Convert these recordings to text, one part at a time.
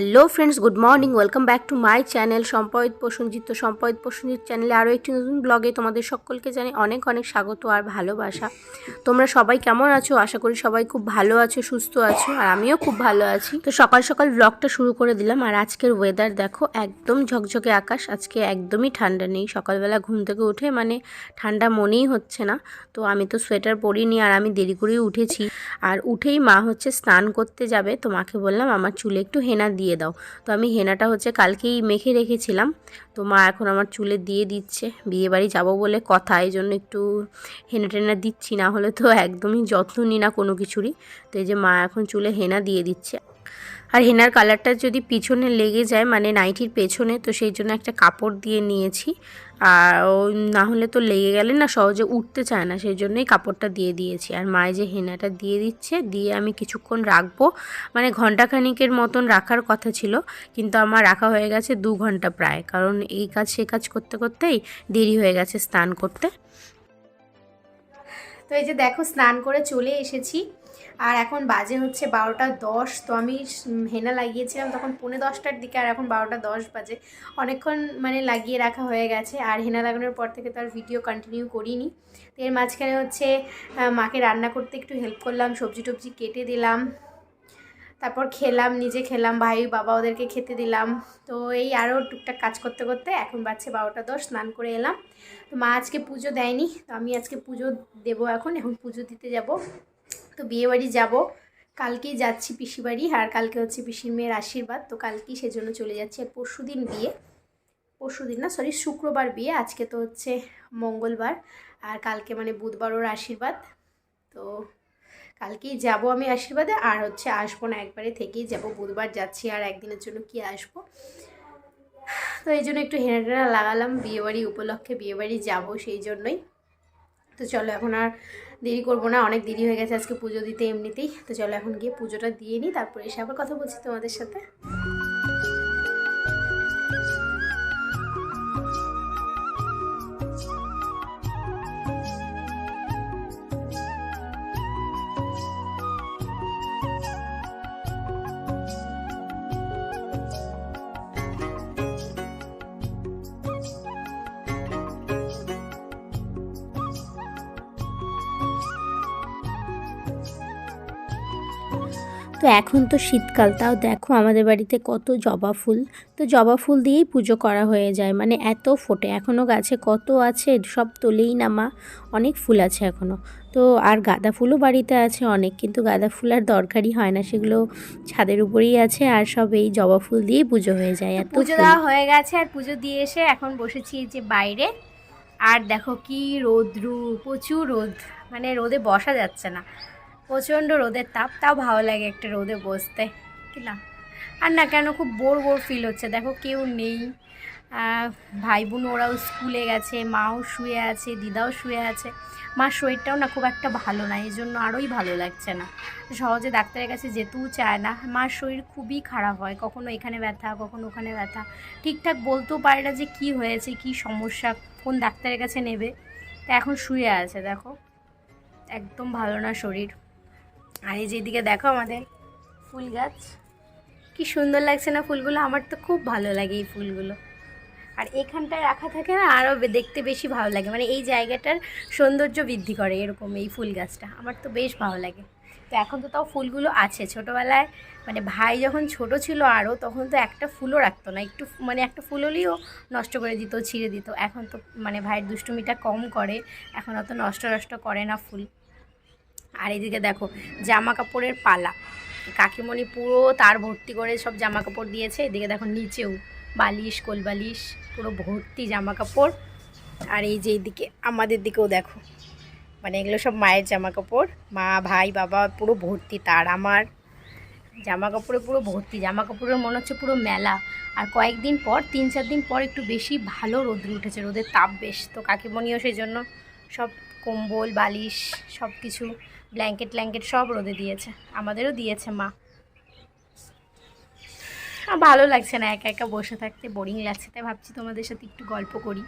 Hello friends good morning welcome back to my channel সম্পয়িত Prasanjit সম্পদ প্রসঞ্জিত চ্যানেলে আরও একটি নতুন ব্লগে তোমাদের সকলকে জানি অনেক অনেক স্বাগত আর ভালোবাসা। তোমরা সবাই কেমন আছো? আশা করি সবাই খুব ভালো আছো, সুস্থ আছো, আর আমিও খুব ভালো আছি। তো সকাল সকাল ব্লগটা শুরু করে দিলাম, আর আজকের ওয়েদার দেখো, একদম ঝকঝকে আকাশ, আজকে একদমই ঠান্ডা নেই। সকালবেলা ঘুম থেকে উঠে মানে ঠান্ডা মনেই হচ্ছে না, তো আমি তো সোয়েটার পরিনি আর আমি দেরি করেই উঠেছি। আর উঠেই মা হচ্ছে স্নান করতে যাবে, তো মাকে বললাম আমার চুলে একটু হেনা দিয়ে দাও। তো আমি হেনাটা হচ্ছে কালকেই মেখে রেখেছিলাম। তো মা এখন আমার চুলে দিয়ে দিচ্ছে। বিয়েবাড়ি যাব বলে কথা এই জন্য একটু হেনা টেনা দিচ্ছি, না হলে তো একদমই যত্ন নি না কোনো কিছুরই। তো এই যে মা এখন চুলে হেনা দিয়ে দিচ্ছে। আর হেনার কালারটা যদি পিছনে লেগে যায় মানে নাইটির পেছনে, তো সেই জন্য একটা কাপড় দিয়ে নিয়েছি। আর না হলে তো লেগে গেলে না, সহজে উঠতে চায় না, সেই জন্যই কাপড়টা দিয়ে দিয়েছি। আর মায়ে যে হেনাটা দিয়ে দিচ্ছে, দিয়ে আমি কিছুক্ষণ রাখব। মানে ঘন্টাখানিকের মতন রাখার কথা ছিল, কিন্তু আমার রাখা হয়ে গেছে দু ঘণ্টা প্রায়। কারণ এই কাজ, সে কাজ করতে করতেই দেরি হয়ে গেছে স্নান করতে। তো এই যে দেখো, স্নান করে চলে এসেছি। আর এখন বাজে হচ্ছে বারোটা দশ, তো আমি হেনা লাগিয়েছিলাম তখন পৌনে দশটার দিকে আর এখন বারোটা দশ বাজে। অনেকক্ষণ মানে লাগিয়ে রাখা হয়ে গেছে, আর হেনা লাগানোর পর থেকে তার ভিডিও কন্টিনিউ করিনি। তো এর মাঝখানে হচ্ছে মাকে রান্না করতে একটু হেল্প করলাম, সবজি টবজি কেটে দিলাম, তারপর খেলাম, নিজে খেলাম, ভাই, বাবা ওদেরকে খেতে দিলাম। তো এই আরও টুকটাক কাজ করতে করতে এখন বাজছে বারোটা দশ, স্নান করে এলাম। তো মা আজকে পুজো দেয়নি, তো আমি আজকে পুজো দেবো এখন এখন পুজো দিতে যাব। তো বিয়ে বাড়ি যাব। কালকেই যাচ্ছি পিসি বাড়ি আর কালকে হচ্ছে পিসির মেয়ের আশীর্বাদ। তো কালকেই সেজন্য চলে যাচ্ছি আর পরশু দিন বিয়ে। পরশু দিন না সরি শুক্রবার বিয়ে, আজকে তো হচ্ছে মঙ্গলবার। আর কালকে মানে বুধবার ওর আশীর্বাদ। তো কালকেই যাব আমি আশীর্বাদে আর হচ্ছে আসব না, একবারে থেকেই যাব। বুধবার যাচ্ছি আর একদিনের জন্য কি আসব? তো এই জন্য একটু হেনা টেনা লাগালাম বিয়েবাড়ি উপলক্ষে বিয়েবাড়ি যাব সেই জন্যই। তো চলো, এখন আর দেরি করব না, অনেক দেরি হয়ে গেছে আজকে পুজো দিতে এমনিতেই। তো চলো এখন গিয়ে পুজোটা দিয়ে নিই, তারপরে এসে আবার কথা বলছি তোমাদের সাথে। তো এখন তো শীতকাল তাও দেখো আমাদের বাড়িতে কত জবা ফুল। তো জবা ফুল দিয়েই পুজো করা হয়ে যায় মানে এত ফোটে। এখনও গাছে কত আছে সব তোলেই না মা অনেক ফুল আছে এখনও তো আর গাঁদা ফুলও বাড়িতে আছে অনেক কিন্তু গাঁদা ফুল আর দরকারই হয় না সেগুলো ছাদের উপরেই আছে আর সব এই জবা ফুল দিয়েই পুজো হয়ে যায় এত পুজো দেওয়া হয়ে গেছে আর পুজো দিয়ে এসে এখন বসেছি যে বাইরে। আর দেখো কি রোদ্রু প্রচুর রোদ মানে রোদে বসা যাচ্ছে না। প্রচণ্ড রোদের তাপ, তাও ভালো লাগে একটা রোদে বসতে। কি না আর না, কেন খুব বোর বোর ফিল হচ্ছে। দেখো কেউ নেই। ভাই বোন ওরাও স্কুলে গেছে, মাও শুয়ে আছে, দিদাও শুয়ে আছে। মার শরীরটাও না খুব একটা ভালো না এই জন্য আরোই ভালো লাগছে না। সহজে ডাক্তারের কাছে যেতেও চায় না। মার শরীর খুবই খারাপ হয়, কখনো এখানে ব্যথা, কখনো ওখানে ব্যথা। ঠিকঠাক বলতেও পারে না যে কি হয়েছে, কি সমস্যা, কোন ডাক্তারের কাছে নেবে। তা এখন শুয়ে আছে, দেখো। একদম ভালো না শরীর। আর এই যেদিকে দেখো আমাদের ফুল গাছ। কি সুন্দর লাগছে না ফুলগুলো? আমার তো খুব ভালো লাগে এই ফুলগুলো। আর এখানটায় রাখা থাকে না, আরও দেখতে বেশি ভালো লাগে। মানে এই জায়গাটার সৌন্দর্য বৃদ্ধি করে এরকম এই ফুল গাছটা। আমার তো বেশ ভালো লাগে। তো এখন তো তাও ফুলগুলো আছে। ছোটোবেলায় মানে ভাই যখন ছোট ছিল আরও, তখন তো একটা ফুলও রাখতো না। একটু মানে একটা ফুল হলেও নষ্ট করে দিত, ছিঁড়ে দিত। এখন তো মানে ভাইয়ের দুষ্টুমিটা কম করে। এখন অত নষ্ট নষ্ট করে না ফুল। আর এদিকে দেখো জামা কাপড়ের পালা। কাকিমণি পুরো তার ভর্তি করে সব জামা কাপড় দিয়েছে। এদিকে দেখো নিচেও বালিশ, কোলবালিশ, পুরো ভর্তি জামা কাপড় আর এই যে এইদিকে আমাদের দিকেও দেখো মানে এগুলো সব মায়ের জামা কাপড় মা, ভাই, বাবা, পুরো ভর্তি তার, আমার। জামা কাপড়ে পুরো ভর্তি জামা কাপড়ের মনে হচ্ছে পুরো মেলা। আর কয়েকদিন পর, তিন চার দিন পর একটু বেশি ভালো রোদ্র উঠেছে, রোদের তাপ বেশ। তো কাকিমণিও সেই জন্য সব কম্বল, বালিশ সব কিছু ব্ল্যাঙ্কেট ট্ল্যাঙ্কেট সব রোদে দিয়েছে। আমাদেরও দিয়েছে মা। ভালো লাগছে না একা একা বসে থাকতে বোরিং লাগছে। তাই ভাবছি তোমাদের সাথে একটু গল্প করি।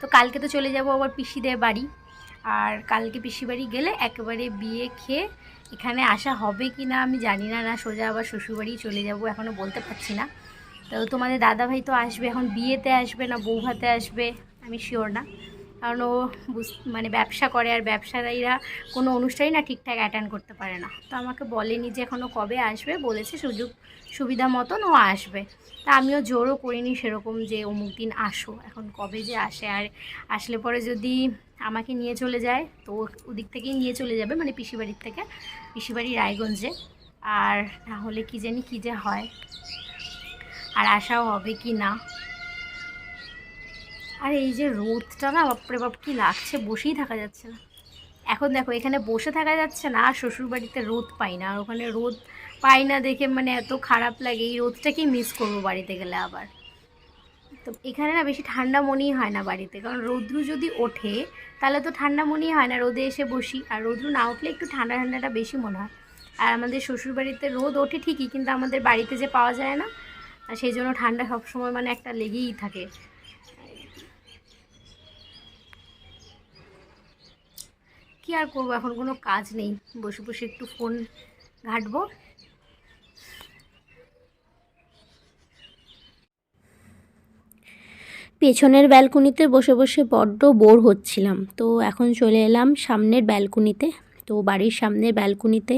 তো কালকে তো চলে যাব আবার পিসিদের বাড়ি। আর কালকে পিসি বাড়ি গেলে একেবারে বিয়ে খেয়ে এখানে আসা হবে কি না আমি জানি না। না, সোজা আবার শ্বশুরবাড়ি চলে যাব এখনও বলতে পারছি না। তো তোমাদের দাদাভাই তো আসবে, এখন বিয়েতে আসবে না বউ ভাতে আসবে, আমি শিওর না। কারণ ও মানে ব্যবসা করে আর ব্যবসায়ীরা কোনো অনুষ্ঠানই না ঠিকঠাক অ্যাটেন্ড করতে পারে না। তো আমাকে বলেনি যে এখনও কবে আসবে, বলেছে সুযোগ, সুবিধা মতন ও আসবে। তা আমিও জোরও করিনি সেরকম যে অমুক দিন আসো, এখন কবে যে আসে। আর আসলে পরে যদি আমাকে নিয়ে চলে যায়, তো ওদিক থেকেই নিয়ে চলে যাবে মানে পিসিবাড়ির থেকে, পিসিবাড়ি রায়গঞ্জে। আর না হলে কি জানি কী যে হয়। আর আসাও হবে কি না। আর এই যে রোদটা না, বাপরে বাপ, কি লাগছে? বসেই থাকা যাচ্ছে না। এখন দেখো, এখানে বসে থাকা যাচ্ছে না, আর শ্বশুরবাড়িতে রোদ পাই না। আর ওখানে রোদ পাই না দেখে মানে এত খারাপ লাগে। এই রোদটাকেই মিস করব বাড়িতে গেলে আবার? তো এখানে না বেশি ঠান্ডা মনেই হয় না বাড়িতে। কারণ রৌদ্রু যদি ওঠে, তাহলে তো ঠান্ডা মনেই হয় না, রোদে এসে বসি। আর রৌদ্রু না উঠলে একটু ঠান্ডা ঠান্ডাটা বেশি মনে হয়। আর আমাদের শ্বশুরবাড়িতে রোদ ওঠে ঠিকই, কিন্তু আমাদের বাড়িতে যে পাওয়া যায় না, আর সেই জন্য ঠান্ডা সবসময় মানে একটা লেগেই থাকে। কি আর করব? এখন কোনো কাজ নেই। বসে বসে একটু ফোন ঘাটবো। পেছনের ব্যালকনিতে বসে বসে বড্ড বোর হচ্ছিলাম। তো এখন চলে এলাম সামনের ব্যালকনিতে। তো বাড়ির সামনে ব্যালকনিতে।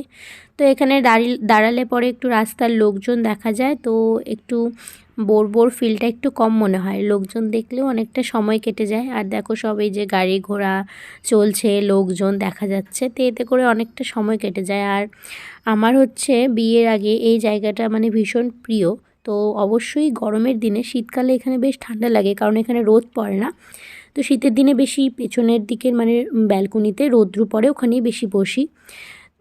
তো এখানে দাঁড়িয়ে দাঁড়ালে পরে একটু রাস্তার লোকজন দেখা যায়। তো একটু বোর বোর ফিলটা একটু কম মনে হয়। লোকজন দেখলেও অনেকটা সময় কেটে যায়। আর দেখো সব এই যে গাড়ি ঘোড়া চলছে, লোকজন দেখা যাচ্ছে। তো এতে করে অনেকটা সময় কেটে যায়। আর আমার হচ্ছে বিয়ের আগে এই জায়গাটা মানে ভীষণ প্রিয়। তো অবশ্যই গরমের দিনে শীতকালে এখানে বেশ ঠান্ডা লাগে। কারণ এখানে রোদ পড়ে না। তো শীতের দিনে বেশি পেছনের দিকের মানে ব্যালকনিতে রোদ্রু পড়ে, ওখানেই বেশি বসি।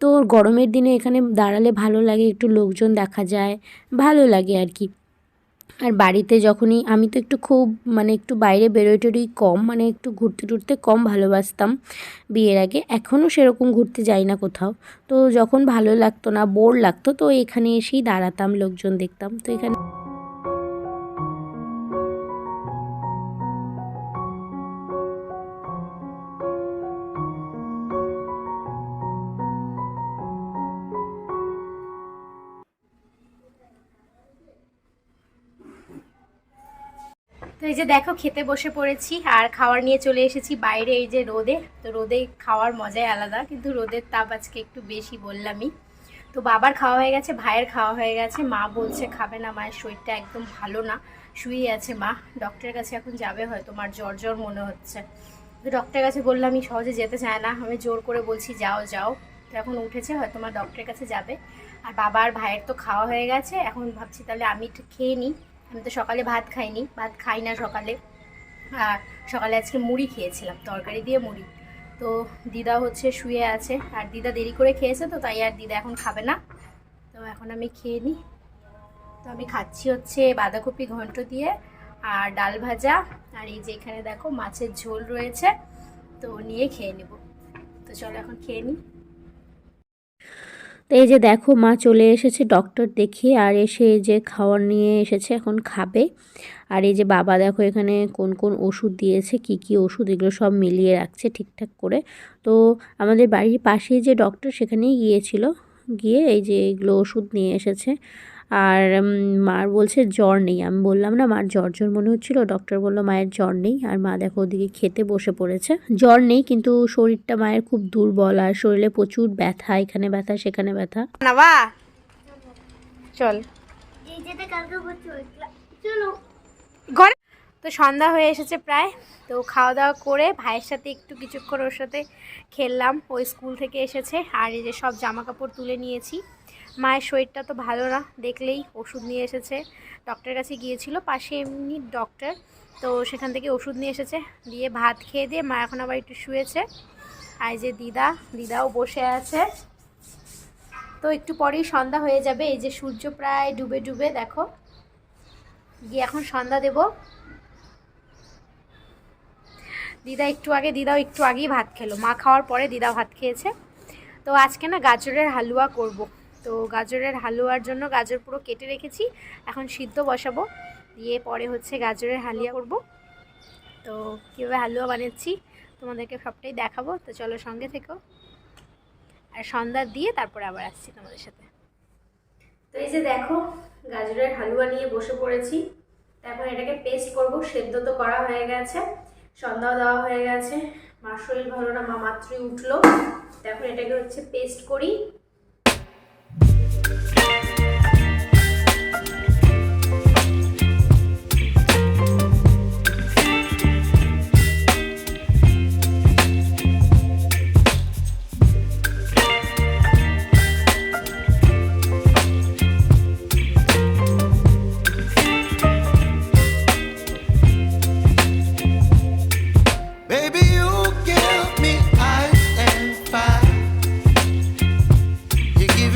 তো গরমের দিনে এখানে দাঁড়ালে ভালো লাগে, একটু লোকজন দেখা যায়, ভালো লাগে আর কি। আর বাড়িতে যখনই, আমি তো একটু খুব মানে একটু বাইরে বেরোয় টেরোই কম মানে একটু ঘুরতে টুরতে কম ভালোবাসতাম বিয়ের আগে, এখনও সেরকম ঘুরতে যাই না কোথাও। তো যখন ভালো লাগতো না, বোর লাগতো, তো এখানে এসেই দাঁড়াতাম, লোকজন দেখতাম। তো এখানে তো এই যে দেখো, খেতে বসে পড়েছি আর খাওয়ার নিয়ে চলে এসেছি বাইরে এই যে রোদে। তো রোদে খাওয়ার মজাই আলাদা, কিন্তু রোদের তাপ আজকে একটু বেশি বললামই। তো বাবার খাওয়া হয়ে গেছে, ভাইয়ের খাওয়া হয়ে গেছে। মা বলছে, খাবে না, মায়ের শরীরটা একদম ভালো না। শুয়ে আছে মা। ডক্টরের কাছে এখন যাবে হয়তো, মার জ্বর জ্বর মনে হচ্ছে। তো ডক্টরের কাছে বললাম আমি সহজে যেতে চায় না। আমি জোর করে বলছি, যাও যাও। তো এখন উঠেছে, হয়তো মা ডক্টরের কাছে যাবে। আর বাবা আর ভাইয়ের তো খাওয়া হয়ে গেছে। এখন ভাবছি তাহলে আমি একটু খেয়ে নিই। আমি তো সকালে ভাত খাইনি, ভাত খাই না সকালে। আর সকালে আজকে মুড়ি খেয়েছিলাম, তরকারি দিয়ে মুড়ি। তো দিদা হচ্ছে শুয়ে আছে, আর দিদা দেরি করে খেয়েছে তো, তাই আর দিদা এখন খাবে না। তো এখন আমি খেয়ে নিই তো আমি খাচ্ছি হচ্ছে বাঁধাকপি ঘন্ট দিয়ে, আর ডাল ভাজা, আর এই যে এখানে দেখো মাছের ঝোল রয়েছে, তো নিয়ে খেয়ে নেব। তো চলো এখন খেয়ে নিই তো এই যে দেখো, মা চলে এসেছে ডক্টর দেখিয়ে আর এসে যে খাওয়ার নিয়ে এসেছে, এখন খাবে। আর এই যে বাবা দেখো এখানে কোন কোন ওষুধ দিয়েছে, কি কি ওষুধ, এগুলো সব মিলিয়ে রাখছে ঠিকঠাক করে। তো আমাদের বাড়ির পাশেই যে ডক্টর সেখানেই গিয়েছিল, গিয়ে এই যে এগুলো ওষুধ নিয়ে এসেছে। আর মার বলছে জ্বর নেই। আমি বললাম না মার জ্বর জ্বর মনে হচ্ছিল। ডক্টর বলল মায়ের জ্বর নেই। আর মা দেখো ওদিকে খেতে বসে পড়েছে। জ্বর নেই কিন্তু শরীরটা মায়ের খুব দুর্বল আর শরীরে প্রচুর ব্যথা এখানে ব্যথা সেখানে ব্যথা। নাবা। চল। ঘরে তো সন্ধ্যা হয়ে এসেছে প্রায়। তো খাওয়া দাওয়া করে ভাইয়ের সাথে একটু কিছুক্ষণ ওর সাথে খেললাম। ওই স্কুল থেকে এসেছে। আর এই যে সব জামা কাপড় তুলে নিয়েছি। মায়ের শরীরটা তো ভালো না, দেখলেই ওষুধ নিয়ে এসেছে। ডক্টরের কাছে গিয়েছিল, পাশে এমনি ডক্টর তো সেখান থেকে ওষুধ নিয়ে এসেছে। দিয়ে ভাত খেয়ে দিয়ে মা এখন আবার একটু শুয়েছে। আর যে দিদা, দিদাও বসে আছে। তো একটু পরেই সন্ধ্যা হয়ে যাবে, এই যে সূর্য প্রায় ডুবে ডুবে, দেখো। গিয়ে এখন সন্ধ্যা দেবো। দিদা একটু আগে, দিদাও একটু আগেই ভাত খেলো। মা খাওয়ার পরে দিদা ভাত খেয়েছে। তো আজকে না গাজরের হালুয়া করব। তো গাজরের হালুয়ার জন্য গাজর পুরো কেটে রেখেছি। এখন সিদ্ধ বসাবো। দিয়ে পরে হচ্ছে গাজরের হালিয়া করব। তো কীভাবে হালুয়া বানাচ্ছি তোমাদেরকে সবটাই দেখাবো। তো চলো সঙ্গে থেকো। আর সন্ধ্যা দিয়ে তারপরে আবার আসছি তোমাদের সাথে। তো এই যে দেখো, গাজরের হালুয়া নিয়ে বসে পড়েছি। তারপর এটাকে পেস্ট করব। সেদ্ধ তো করা হয়ে গেছে। সন্ধ্যাও দেওয়া হয়ে গেছে। মার শরীর ভালো না, মা মাত্রই উঠল। তারপর এটাকে হচ্ছে পেস্ট করি।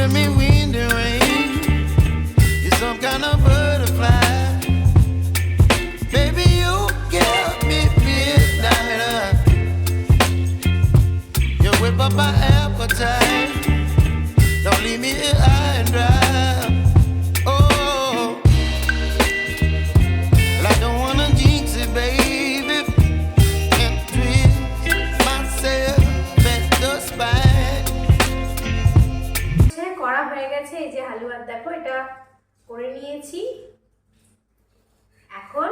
Giving me করে নিয়েছি। এখন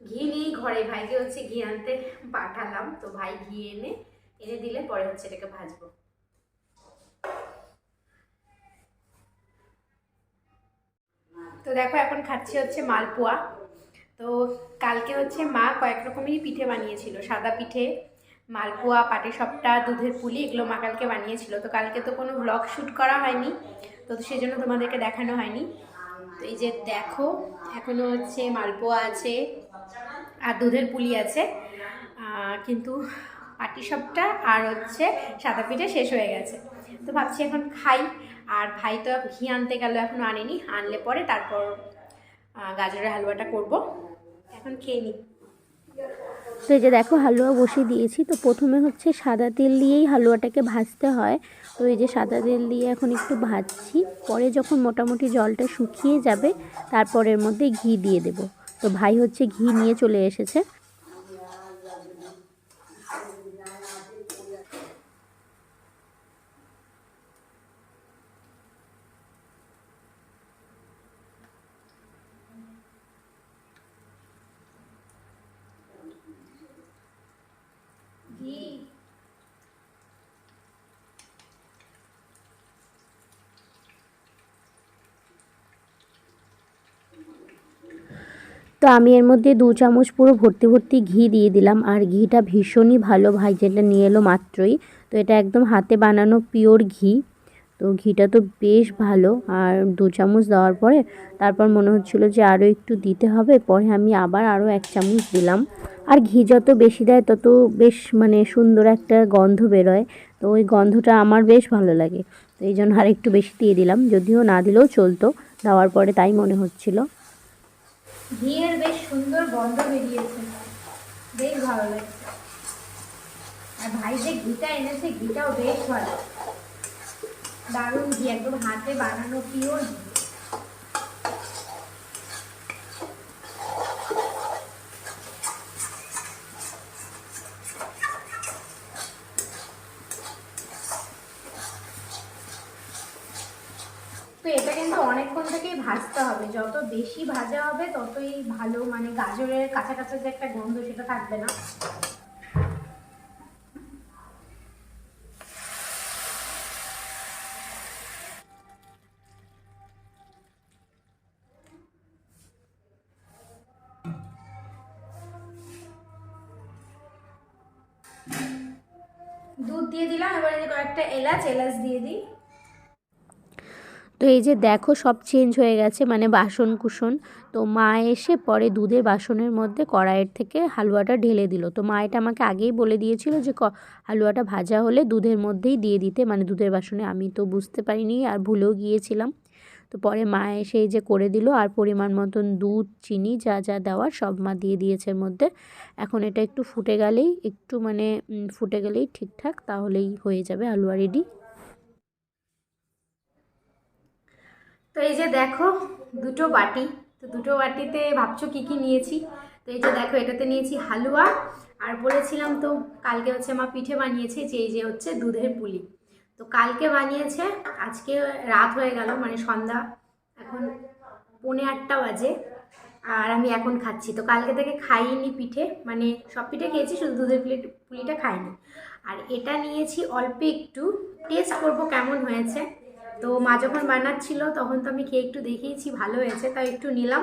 ঘি নিয়ে ঘরে ভাইকে হচ্ছে ঘি আনতে পাঠালাম। তো ভাই ঘি এনে এনে দিলে পরে হচ্ছে এটাকে ভাজবো। তো দেখো এখন খাচ্ছি হচ্ছে মালপোয়া। তো কালকে হচ্ছে মা কয়েক রকমেরই পিঠে বানিয়েছিল, সাদা পিঠে, মালপোয়া পাটিসাপটা দুধের পুলি, এগুলো মা কালকে বানিয়েছিল। তো কালকে তো কোনো ব্লগ শ্যুট করা হয়নি। তো সেই জন্য তোমাদেরকে দেখানো হয়নি। তো এই যে দেখো এখনও হচ্ছে মালপোয়া আছে আর দুধের পুলি আছে। কিন্তু পাটিসাপটা আর হচ্ছে সাদা পিঠে শেষ হয়ে গেছে। তো ভাবছি এখন খাই। আর ভাই তো ঘি আনতে গেল এখনও আনেনি। আনলে পরে তারপর গাজরের হালুয়াটা করব। এখন খেয়ে নিই তো এই যে দেখো হালুয়া বসিয়ে দিয়েছি, তো প্রথমে হচ্ছে সাদা তেল দিয়েই হালুয়াটাকে ভাজতে হয়। তো এই যে সাদা তেল দিয়ে এখন একটু ভাজছি, পরে যখন মোটামুটি জলটা শুকিয়ে যাবে, তারপরের মধ্যে ঘি দিয়ে দেব। তো ভাই হচ্ছে ঘি নিয়ে চলে এসেছে। তো আমি এর মধ্যে দু চামচ পুরো ভর্তি ভর্তি ঘি দিয়ে দিলাম। আর ঘিটা ভীষণই ভালো ভাই, যেটা নিয়ে এলো মাত্রই। তো এটা একদম হাতে বানানো পিওর ঘি। তো ঘিটা তো বেশ ভালো। আর দু চামচ দেওয়ার পরে তারপর মনে হচ্ছিল যে আরও একটু দিতে হবে। পরে আমি আবার আরও এক চামচ দিলাম। আর ঘি যত বেশি দেয়, তত বেশ মানে সুন্দর একটা গন্ধ বেরোয়। তো ওই গন্ধটা আমার বেশ ভালো লাগে। তো এই জন্য আর একটু বেশি দিয়ে দিলাম। যদিও না দিলেও চলতো। দেওয়ার পরে তাই মনে হচ্ছিল। ঘিয়ের বেশ সুন্দর গন্ধ বেরিয়েছে। বেশ ভালো লাগছে। আর ভাই যে ঘিটা এনেছে, ঘিটাও বেশ ভালো। দারুণ ঘি, একদম হাতে বানানো পিওর ঘি তো এটা কিন্তু অনেকক্ষণ থেকেই ভাজতে হবে যত বেশি ভাজা হবে ততই ভালো মানে গাজরের কাঁচা কাঁচা যে একটা গন্ধ, সেটা থাকবে না। দুধ দিয়ে দিলাম, এবার কয়েকটা এলাচ এলাচ দিয়ে দিই। তো এই যে দেখো সব চেঞ্জ হয়ে গেছে মানে বাসন কুসন। তো মা এসে পরে দুধের বাসনের মধ্যে কড়াইয়ের থেকে হালুয়াটা ঢেলে দিল। তো মা এটা আমাকে আগেই বলে দিয়েছিল যে হালুয়াটা ভাজা হলে দুধের মধ্যেই দিয়ে দিতে। মানে দুধের বাসনে আমি তো বুঝতে পারিনি আর ভুলেও গিয়েছিলাম। তো পরে মা এসে যে করে দিল আর পরিমাণ মতন দুধ, চিনি যা যা দেওয়ার সব মা দিয়ে দিয়েছে এর মধ্যে। এখন এটা একটু ফুটে গেলেই, একটু মানে ফুটে গেলেই ঠিকঠাক, তাহলেই হয়ে যাবে হালুয়া রেডি তো এই যে দেখো, দুটো বাটি। তো দুটো বাটিতে ভাবছ কি কি নিয়েছি? তো এই যে দেখো, এটাতে নিয়েছি হালুয়া। আর বলেছিলাম তো, কালকে হচ্ছে মা পিঠে বানিয়েছে যে এই যে হচ্ছে দুধের পুলি। তো কালকে বানিয়েছে, আজকে রাত হয়ে গেল মানে সন্ধ্যা। এখন পৌনে আটটা বাজে, আর আমি এখন খাচ্ছি। তো কালকে থেকে খাইনি পিঠে মানে সব পিঠে খেয়েছি, শুধু দুধের প্লেট পুলিটা খাইনি। আর এটা নিয়েছি অল্প একটু। টেস্ট করব কেমন হয়েছে। তো মা যখন বানাচ্ছিল, তখন তো আমি খেয়ে একটু দেখিয়েছি ভালো হয়েছে, তাই একটু নিলাম।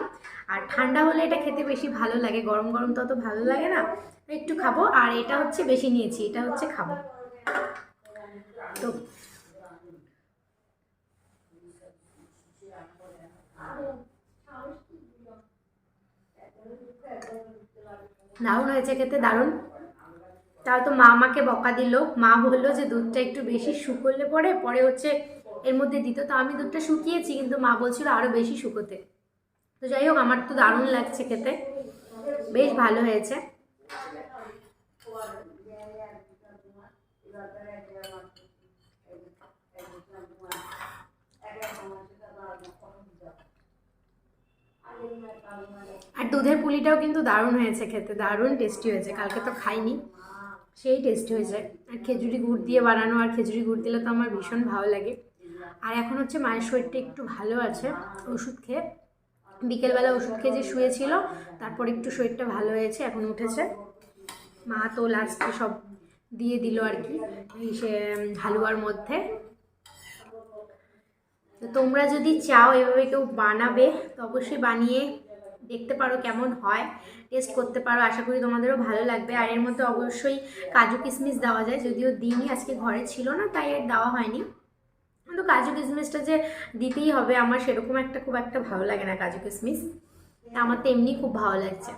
আর ঠান্ডা হলে এটা খেতে বেশি ভালো লাগে, গরম গরম তো অত ভালো লাগে না। একটু খাব, আর এটা হচ্ছে বেশি নিয়েছি, এটা হচ্ছে খাব। তো দারুণ হয়েছে খেতে, দারুণ। তাও তো মা আমাকে বকা দিল। মা বলল যে দুধটা একটু বেশি শুকোলে পরে পরে হচ্ছে এর মধ্যে দিত। তো আমি দুধটা শুকিয়েছি, কিন্তু মা বলছিল আরও বেশি শুকোতে। তো যাই হোক, আমার তো দারুণ লাগছে খেতে। বেশ ভালো হয়েছে। আর দুধের পুলিটাও কিন্তু দারুণ হয়েছে খেতে, দারুণ টেস্টি হয়েছে। কালকে তো খাইনি, সেই টেস্টি হয়েছে। আর খেজুরি গুড় দিয়ে বানানো আর খেজুরি গুড় দিলে তো আমার ভীষণ ভালো লাগে। আর এখন হচ্ছে মায়ের শরীরটা একটু ভালো আছে, ওষুধ খেয়ে। বিকেলবেলা ওষুধ খেয়ে যে শুয়েছিল, তারপর একটু শরীরটা ভালো হয়েছে, এখন উঠেছে। মা তো লাস্টে সব দিয়ে দিল আর কি, এই সে হালুয়ার মধ্যে। তো তোমরা যদি চাও এভাবে কেউ বানাবে, তো অবশ্যই বানিয়ে দেখতে পারো কেমন হয়, টেস্ট করতে পারো, আশা করি তোমাদেরও ভালো লাগবে। আর এর মধ্যে অবশ্যই কাজু কিশমিশ দেওয়া যায়, যদিও দিনই আজকে ঘরে ছিল না, তাই আর দেওয়া হয়নি। কিন্তু কাজু কিশমিশটা যে দিতেই হবে, আমার সেরকম একটা খুব একটা ভালো লাগে না কাজু তা আমার তো এমনি খুব ভালো লাগছে।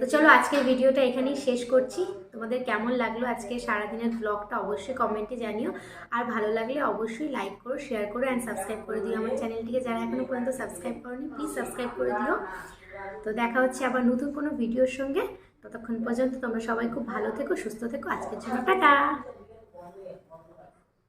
তো চলো আজকের ভিডিওটা এখানেই শেষ করছি। তোমাদের কেমন লাগল আজকে সারাদিনের ব্লগটা অবশ্যই কমেন্টে জানিও। আর ভালো লাগলে অবশ্যই লাইক করো শেয়ার করো অ্যান্ড সাবস্ক্রাইব করে দিও। আমার চ্যানেলটিকে যারা এখনও পর্যন্ত সাবস্ক্রাইব করোনি প্লিজ সাবস্ক্রাইব করে দিও। তো দেখা হচ্ছে আবার নতুন কোনো ভিডিওর সঙ্গে। ততক্ষণ পর্যন্ত তোমরা সবাই খুব ভালো থেকো, সুস্থ থেকো। আজকের জন্য টাটা।